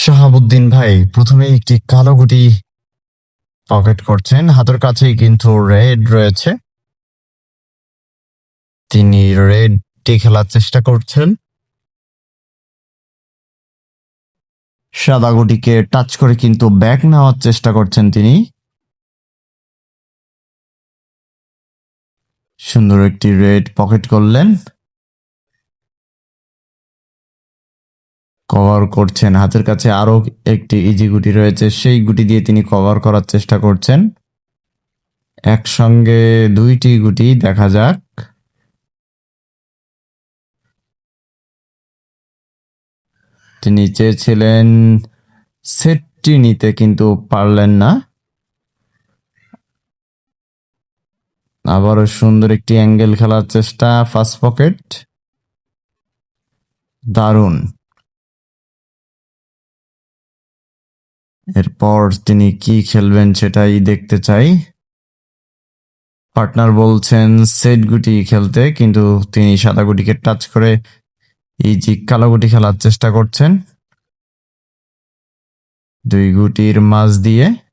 শাহাবুদ্দিন ভাই প্রথমে একটি কালো গুটি পকেট করছেন। হাতের কাছেই কিন্তু রেড রয়েছে। তিনি রেডটি খেলার চেষ্টা করছেন। সাদা গুটিকে টাচ করে কিন্তু ব্যাক নেওয়ার চেষ্টা করছেন তিনি। সুন্দর একটি রেড পকেট করলেন। কভার করছেন। হাতের কাছে আরও একটি ইজি গুটি রয়েছে। সেই গুটি দিয়ে তিনি কভার করার চেষ্টা করছেন। একসঙ্গে দুইটি গুটি, দেখা যাক। তিনি চেয়েছিলেন সেটটি নিতে, কিন্তু পারলেন না। আবারও সুন্দর একটি অ্যাঙ্গেল খেলার চেষ্টা, ফার্স্ট পকেট। দারুণ। এরপর তিনি কি খেলবেন সেটাই দেখতে চাই। পার্টনার বলছেন, সেট গুটি খেলতে, কিন্তু তিনি সাদা গুটিকে টাচ করে এই যে কালো গুটি খেলার চেষ্টা করছেন। দুই গুটির মাছ দিয়ে